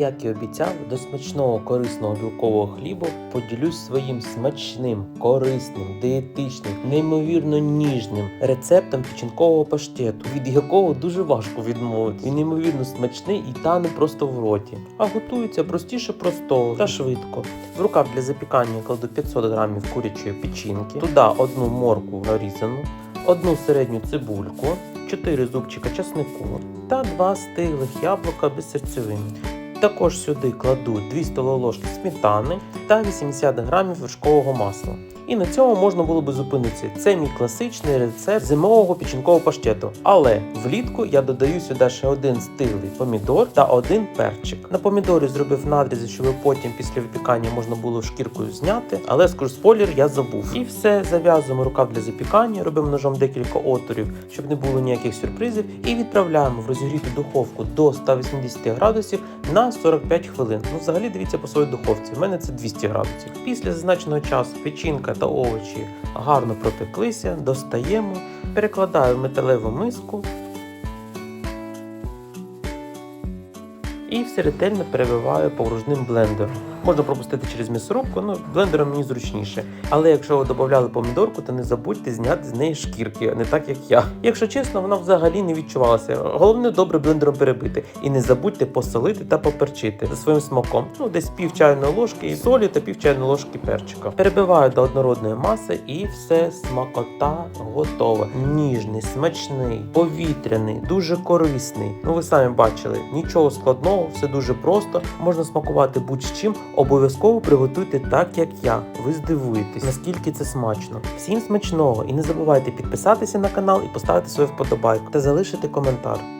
Як і обіцяв, до смачного корисного білкового хлібу поділюсь своїм смачним, корисним, диетичним, неймовірно ніжним рецептом печінкового паштету, від якого дуже важко відмовитися. Він неймовірно смачний і тане просто в роті. А готується простіше простого та швидко. В рукав для запікання кладу 500 грамів курячої печінки, туди одну моркву нарізану, одну середню цибульку, 4 зубчика часнику та 2 стиглих яблука без серцевини. Також сюди кладу 2 столові ложки сметани та 80 грамів вершкового масла. І на цьому можна було би зупинитися. Це мій класичний рецепт зимового печінкового паштету. Але влітку я додаю сюди ще один стиглий помідор та один перчик. На помідорі зробив надрізи, щоб потім після випікання можна було шкіркою зняти. Але скажу спойлер, я забув. І все зав'язуємо рукав для запікання, робимо ножом декілька отворів, щоб не було ніяких сюрпризів, і відправляємо в розігріту духовку до 180 градусів на 45 хвилин. Ну, взагалі дивіться по своїй духовці. У мене це 200 градусів. Після зазначеного часу печінка та овочі гарно пропеклися, достаємо, перекладаю в металеву миску. І все ретельно перебиваю погружним блендером. Можна пропустити через м'ясорубку, ну блендером мені зручніше. Але якщо ви додавали помідорку, то не забудьте зняти з неї шкірки, не так як я. Якщо чесно, вона взагалі не відчувалася. Головне добре блендером перебити. І не забудьте посолити та поперчити за своїм смаком. Ну, десь пів чайної ложки солі та пів чайної ложки перчика. Перебиваю до однородної маси і все смакота готова. Ніжний, смачний, повітряний, дуже корисний. Ну ви самі бачили, нічого складного, все дуже просто. Можна смакувати будь-чим. Обов'язково приготуйте так, як я. Ви здивуєтесь, наскільки це смачно. Всім смачного і не забувайте підписатися на канал і поставити свою вподобайку та залишити коментар.